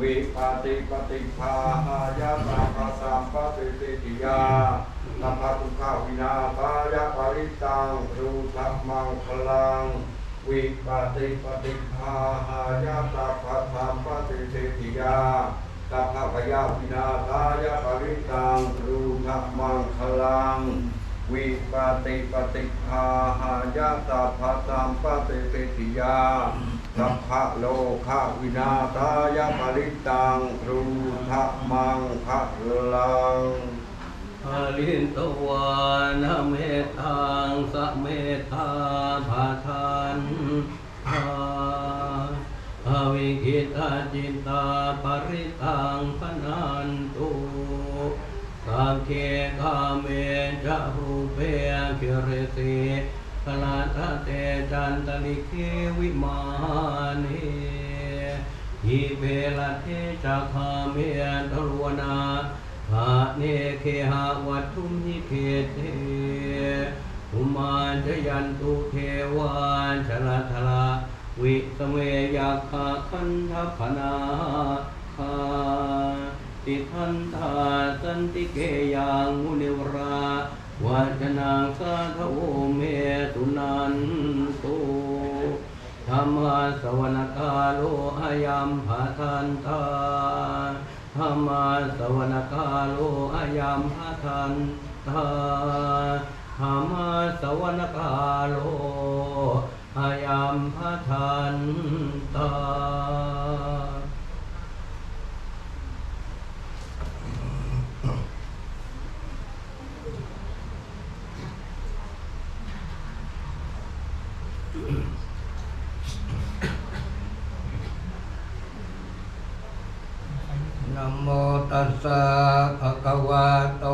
วิปาติปฏิภาหายาตาภาสามปฏิสิทิยาตัมภทุกขาวินาทายาปริตังรูทัมังคลัง วิปาติปฏิภาหายาตาภาสามปฏิสิทิยาตัมภพยาวินาทายาปริตังรูทัมังคลัง วิปติปฏิภาหายาตาภาสามปฏิสิทธิยาสัพพะโลกะวินาทายาปริตังรูทะมังคะลังอลินตวานเมตังสะเมธาภาทานทาอวิคิตาจินตาปริตังพนันตุ เคกาเมจะรูเปกิริสิคลาทเตจันตลิเควิมานีหิเวลเทจักขเมตรวนาภาเนเคหาวัตุมหิเขเทอุมาจยันตุเทวานชลทลาวิสเมยาคาคันทพนาคา ติทันตาสันติเกยังมุนิวราวัจนังสาทโวเมตุนันตุธรรมสวนกาโลอายัมภาทันตาธรรมสวนกาโลอายัมหาทันตาธรรมสวนกาโลอายัมหาทันตา นะโมตัสสะภะคะวะโต